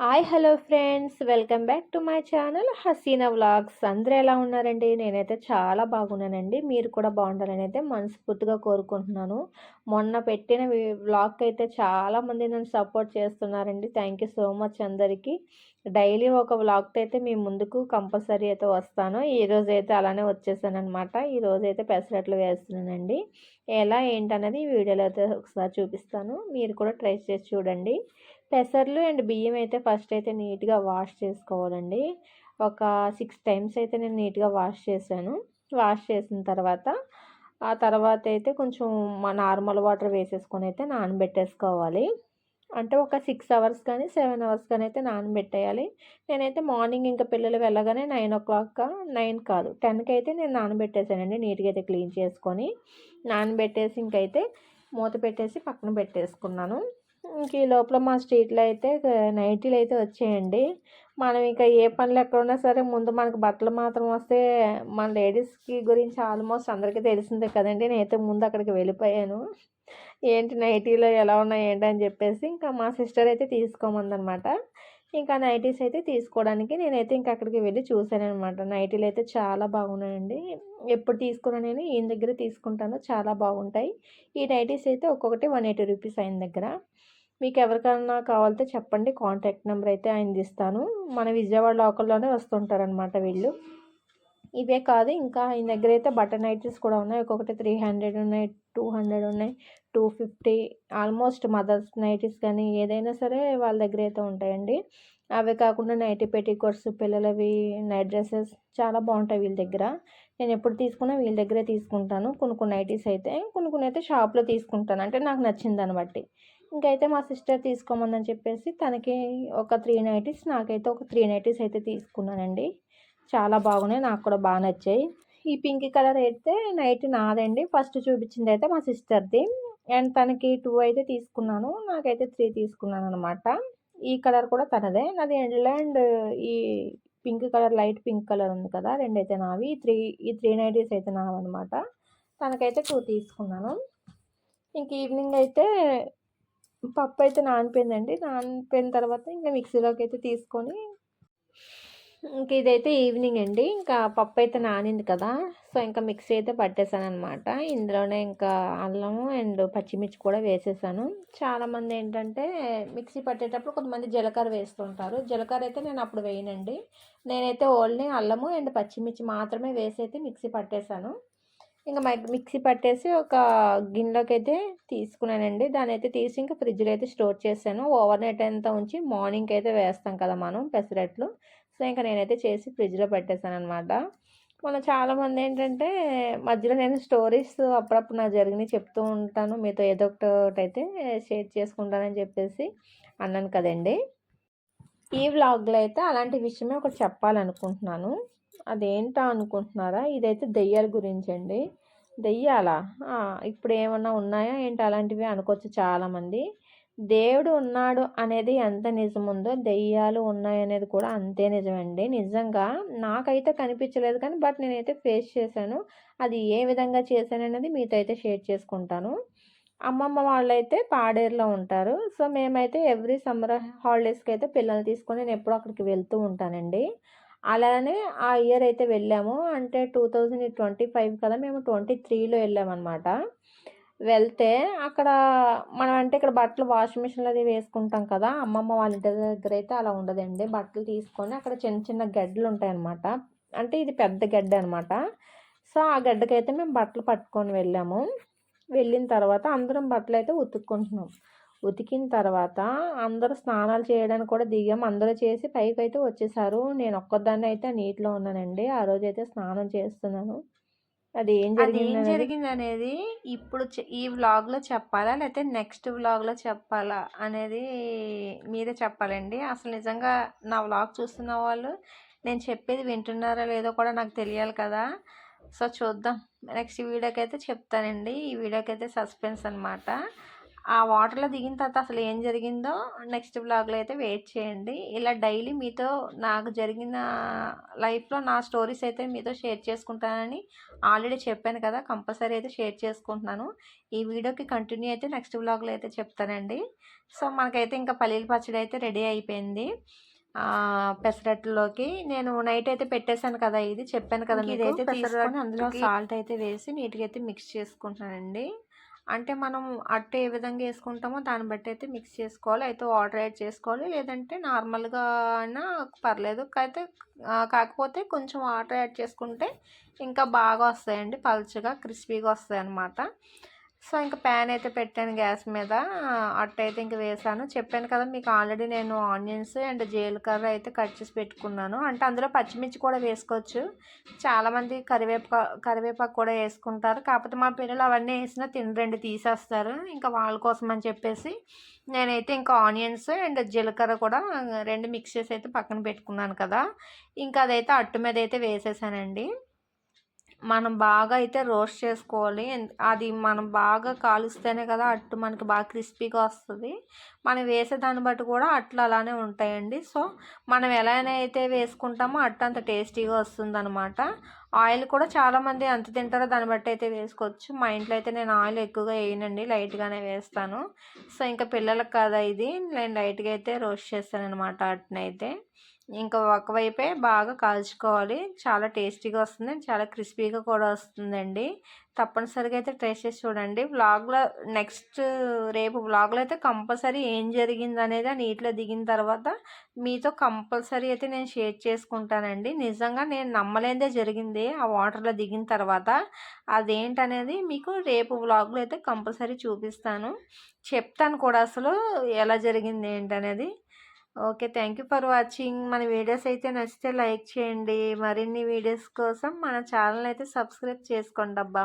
Hi hello friends. Welcome back to my channel Haseena vlogs. అందరూ ఎలా ఉన్నారండి? నేనైతే చాలా బాగున్నానండి. మీరు కూడా బాగుండాలని అయితే మనస్ఫూర్తిగా కోరుకుంటున్నాను. మొన్న పెట్టిన వ్లాగ్ అయితే చాలా మంది నన్ను సపోర్ట్ చేస్తున్నారండి. థ్యాంక్ యూ సో మచ్ అందరికీ. డైలీ ఒక వ్లాగ్తో అయితే మీ ముందుకు కంపల్సరీ అయితే వస్తాను. ఈరోజు అయితే అలానే వచ్చేసాను అనమాట ఈరోజు అయితే పెసరట్లు వేస్తున్నానండి. ఎలా ఏంటనేది ఈ వీడియోలో అయితే ఒకసారి చూపిస్తాను. మీరు కూడా ట్రై చేసి చూడండి. పెసర్లు అండ్ బియ్యం అయితే ఫస్ట్ అయితే నీట్గా వాష్ చేసుకోవాలండి. ఒక సిక్స్ టైమ్స్ అయితే నేను నీట్గా వాష్ చేశాను. వాష్ చేసిన తర్వాత ఆ తర్వాత అయితే కొంచెం నార్మల్ వాటర్ వేసేసుకొని అయితే నానబెట్టేసుకోవాలి. అంటే ఒక సిక్స్ అవర్స్ కానీ సెవెన్ అవర్స్ కానీ అయితే నానబెట్టేయాలి. నేనైతే మార్నింగ్ ఇంకా పిల్లలు వెళ్ళగానే నైన్ ఓ క్లాక్ నైన్ కాదు టెన్కి అయితే నేను నానబెట్టేసానండి. నీట్గా అయితే క్లీన్ చేసుకొని నానబెట్టేసి ఇంకైతే మూత పెట్టేసి పక్కన పెట్టేసుకున్నాను. ఇంక ఈ లోపల మా స్ట్రీట్లో అయితే నైటీలు అయితే వచ్చాయండి. మనం ఇంకా ఏ పనులు ఎక్కడ ఉన్నా సరే ముందు మనకు బట్టలు మాత్రం వస్తే మన లేడీస్కి గురించి ఆల్మోస్ట్ అందరికీ తెలిసిందే కదండి. నేనైతే ముందు అక్కడికి వెళ్ళిపోయాను. ఏంటి నైటీలో ఎలా ఉన్నాయి ఏంటి అని చెప్పేసి ఇంకా మా సిస్టర్ అయితే తీసుకోమందనమాట. ఇంకా నైటీస్ అయితే తీసుకోవడానికి నేనైతే ఇంకా అక్కడికి వెళ్ళి చూశాను అనమాట నైటీలు అయితే చాలా బాగున్నాయండి. ఎప్పుడు తీసుకున్నా నేను ఈయన దగ్గర తీసుకుంటాను. చాలా బాగుంటాయి. ఈ నైటీస్ అయితే ఒక్కొక్కటి వన్ ఎయిటీ రూపీస్ అయిన దగ్గర. మీకు ఎవరికైనా కావాలితే చెప్పండి. కాంటాక్ట్ నెంబర్ అయితే ఆయన ఇస్తాను. మన విజయవాడ లోకల్లోనే వస్తుంటారనమాట వీళ్ళు. ఇవే కాదు ఇంకా ఆయన దగ్గర అయితే బటన్ నైటీస్ కూడా ఉన్నాయి. ఒక్కొక్కటి త్రీ హండ్రెడ్ ఉన్నాయి టూ హండ్రెడ్ ఉన్నాయి two fifty almost mothers nighties కానీ ఏదైనా సరే వాళ్ళ దగ్గర అయితే ఉంటాయండి. అవే కాకుండా నైటీ పెట్టికోట్స్ పిల్లలవి నైట్ డ్రెస్సెస్ చాలా బాగుంటాయి వీళ్ళ దగ్గర. నేను ఎప్పుడు తీసుకున్నా వీళ్ళ దగ్గరే తీసుకుంటాను. కొన్ని కొన్ని నైటీస్ అయితే కొన్ని కొన్ని అయితే షాప్లో తీసుకుంటాను. అంటే నాకు నచ్చింది దాన్ని బట్టి. ఇంకైతే మా సిస్టర్ తీసుకోమని చెప్పేసి తనకి ఒక త్రీ నైటీస్ నాకైతే ఒక త్రీ నైటీస్ అయితే తీసుకున్నానండి. చాలా బాగున్నాయి. నాకు కూడా బాగా నచ్చాయి. ఈ పింక్ కలర్ అయితే నైట్ నాదండి. ఫస్ట్ చూపించింది అయితే మా సిస్టర్ది. అండ్ తనకి టూ అయితే తీసుకున్నాను. నాకైతే త్రీ తీసుకున్నాను అనమాట ఈ కలర్ కూడా తనదే. నాది ఎండ్ అండ్ ఈ pink colour light pink colour ఉంది కదా రెండైతే నావి. ఈ త్రీ ఈ త్రీ నైటీస్ అయితే నావన్నమాట. తనకైతే టూ తీసుకున్నాను. ఇంక ఈవినింగ్ అయితే పప్పు అయితే నానిపోయిందండి. నానిపోయిన తర్వాత ఇంకా మిక్సీలోకి అయితే తీసుకొని ఇంక ఇదైతే ఈవినింగ్ అండి. ఇంకా పప్పు అయితే నానింది కదా. సో ఇంకా మిక్సీ అయితే పట్టేశాను అనమాట ఇందులోనే ఇంకా అల్లము అండ్ పచ్చిమిర్చి కూడా వేసేసాను. చాలామంది ఏంటంటే మిక్సీ పట్టేటప్పుడు కొంతమంది జీలకర్ర వేస్తుంటారు. జీలకర్ర అయితే నేను అప్పుడు వేయనండి. నేనైతే ఓన్లీ అల్లము అండ్ పచ్చిమిర్చి మాత్రమే వేసి అయితే మిక్సీ పట్టేశాను ఇంకా మిక్సీ పట్టేసి ఒక గిన్నెలోకి అయితే తీసుకున్నానండి. దాని అయితే తీసి ఇంకా ఫ్రిడ్జ్లో అయితే స్టోర్ చేశాను. ఓవర్ నైట్ అంతా ఉంచి మార్నింగ్ అయితే వేస్తాం కదా మనం పెసరట్లు. సో ఇంకా నేనైతే చేసి ఫ్రిడ్జ్లో పెట్టేశాను అనమాట మన చాలామంది ఏంటంటే మధ్యలో నేను స్టోరీస్ అప్పుడప్పుడు నాకు జరిగినవి చెప్తూ ఉంటాను. మీతో ఏదో ఒకటి అయితే షేర్ చేసుకుంటానని చెప్పేసి అన్నాను కదండి. ఈ వ్లాగ్లో అయితే అలాంటి విషయమే ఒకటి చెప్పాలనుకుంటున్నాను. అదేంటా అనుకుంటున్నారా? ఇదైతే దెయ్యాల గురించి అండి. దెయ్యాలా? ఇప్పుడు ఏమన్నా ఉన్నాయా? ఏంటి? అలాంటివి అనుకోవచ్చు చాలామంది. దేవుడు ఉన్నాడు అనేది ఎంత నిజముందో దెయ్యాలు ఉన్నాయనేది కూడా అంతే నిజమండి. నిజంగా నాకైతే కనిపించలేదు కానీ బట్ నేనైతే ఫేస్ చేశాను. అది ఏ విధంగా చేశాను అనేది మీతో అయితే షేర్ చేసుకుంటాను. అమ్మమ్మ వాళ్ళైతే పాడేరులో ఉంటారు. సో మేమైతే ఎవ్రీ సమ్మర్ హాలిడేస్కి అయితే పిల్లల్ని తీసుకొని నేను ఎప్పుడూ అక్కడికి వెళ్తూ ఉంటానండి. అలానే ఆ ఇయర్ అయితే వెళ్ళాము. అంటే టూ థౌజండ్ ట్వంటీ ఫైవ్ కదా మేము ట్వంటీ త్రీలో వెళ్ళామన్నమాట. వెళ్తే అక్కడ మనం అంటే ఇక్కడ బట్టలు వాషింగ్ మిషన్లో అది వేసుకుంటాం కదా అమ్మమ్మ వాళ్ళ ఇంటి దగ్గర అయితే అలా ఉండదండి. బట్టలు తీసుకొని అక్కడ చిన్న చిన్న గడ్డలు ఉంటాయన్నమాట. అంటే ఇది పెద్ద గడ్డ అనమాట సో ఆ గడ్డకైతే మేము బట్టలు పట్టుకొని వెళ్ళాము. వెళ్ళిన తర్వాత అందరం బట్టలు అయితే ఉతుక్కుంటున్నాం. ఉతికిన తర్వాత అందరూ స్నానాలు చేయడానికి కూడా దిగాం. అందరూ చేసి పైకి అయితే వచ్చేసారు. నేను ఒక్కదాన్ని అయితే నీటిలో ఉన్నానండి. ఆ రోజు అయితే స్నానం చేస్తున్నాను. అది ఏం జరిగింది జరిగింది అనేది ఇప్పుడు ఈ వ్లాగ్లో చెప్పాలా? లేకపోతే నెక్స్ట్ వ్లాగ్లో చెప్పాలా? అనేది మీరే చెప్పాలండి. అసలు నిజంగా నా వ్లాగ్ చూస్తున్న వాళ్ళు నేను చెప్పేది వింటున్నారా లేదో కూడా నాకు తెలియాలి కదా. సో చూద్దాం. నెక్స్ట్ వీడియోకి అయితే చెప్తానండి. ఈ వీడియోకి అయితే సస్పెన్స్ అనమాట ఆ వాటర్లో దిగిన తర్వాత అసలు ఏం జరిగిందో నెక్స్ట్ బ్లాగ్లో అయితే వెయిట్ చేయండి. ఇలా డైలీ మీతో నాకు జరిగిన లైఫ్లో నా స్టోరీస్ అయితే మీతో షేర్ చేసుకుంటానని ఆల్రెడీ చెప్పాను కదా కంపల్సరీ అయితే షేర్ చేసుకుంటున్నాను. ఈ వీడియోకి కంటిన్యూ అయితే నెక్స్ట్ బ్లాగ్లో అయితే చెప్తానండి. సో మనకైతే ఇంకా పల్లీల పచ్చడి అయితే రెడీ అయిపోయింది. పెసరట్లోకి నేను నైట్ అయితే పెట్టేశాను కదా ఇది చెప్పాను కదా ఇదైతే తీసుకొని అందులో సాల్ట్ అయితే వేసి నీట్గా అయితే మిక్స్ చేసుకుంటానండి అంటే మనం అట్టు ఏ విధంగా వేసుకుంటామో దాన్ని బట్టి అయితే మిక్స్ చేసుకోవాలి. అయితే వాటర్ యాడ్ చేసుకోవాలి. లేదంటే నార్మల్గా అయినా పర్లేదు. అయితే కాకపోతే కొంచెం వాటర్ యాడ్ చేసుకుంటే ఇంకా బాగా వస్తాయండి. పలుచగా క్రిస్పీగా వస్తాయి అన్నమాట సో ఇంకా ప్యాన్ అయితే పెట్టాను గ్యాస్ మీద. అట్ట అయితే ఇంక వేసాను చెప్పాను కదా మీకు ఆల్రెడీ నేను ఆనియన్స్ అండ్ జీలకర్ర అయితే కట్ చేసి పెట్టుకున్నాను. అంటే అందులో పచ్చిమిర్చి కూడా వేసుకోవచ్చు. చాలామంది కరివేపా కరివేపాకు కూడా వేసుకుంటారు. కాకపోతే మా పిల్లలు అవన్నీ వేసినా తినరండి తీసేస్తారు. ఇంకా వాళ్ళ కోసం అని చెప్పేసి నేనైతే ఇంకా ఆనియన్స్ అండ్ జీలకర్ర కూడా రెండు మిక్స్ చేసి అయితే పక్కన పెట్టుకున్నాను కదా. ఇంకా అదైతే అట్టు మీద అయితే వేసేసానండి. మనం బాగా అయితే రోస్ట్ చేసుకోవాలి. అది మనం బాగా కాలుస్తేనే కదా అట్టు మనకి బాగా క్రిస్పీగా వస్తుంది. మనం వేసే దాన్ని బట్టి కూడా అట్లు అలానే ఉంటాయండి. సో మనం ఎలా అయితే వేసుకుంటామో అట్టు అంత టేస్టీగా వస్తుంది అనమాట ఆయిల్ కూడా చాలామంది ఎంత తింటారో దాన్ని బట్టి అయితే వేసుకోవచ్చు. మా ఇంట్లో అయితే నేను ఆయిల్ ఎక్కువగా వేయనండి లైట్గానే వేస్తాను. సో ఇంకా పిల్లలకు కదా ఇది నేను లైట్గా అయితే రోస్ట్ చేస్తాను అనమాట అట్టునైతే ఇంకా ఒకవైపే బాగా కాల్చుకోవాలి. చాలా టేస్టీగా వస్తుంది చాలా క్రిస్పీగా కూడా వస్తుందండి. తప్పనిసరిగా అయితే టేస్ట్ చేసి చూడండి. వ్లాగ్లో నెక్స్ట్ రేపు వ్లాగ్లో అయితే కంపల్సరీ ఏం జరిగింది అనేది ఆ నీటిలో దిగిన తర్వాత మీతో కంపల్సరీ అయితే నేను షేర్ చేసుకుంటానండి. నిజంగా నేను నమ్మలేదే జరిగింది ఆ వాటర్లో దిగిన తర్వాత. అదేంటనేది మీకు రేపు వ్లాగ్లో అయితే కంపల్సరీ చూపిస్తాను. చెప్తాను కూడా అసలు ఎలా జరిగింది ఏంటనేది. Okay thank you for watching. మన వీడియోస్ అయితే నచ్చితే లైక్ చేయండి. మరిన్ని వీడియోస్ కోసం మన ఛానల్ అయితే సబ్స్క్రైబ్ చేసుకోండి అబ్బా.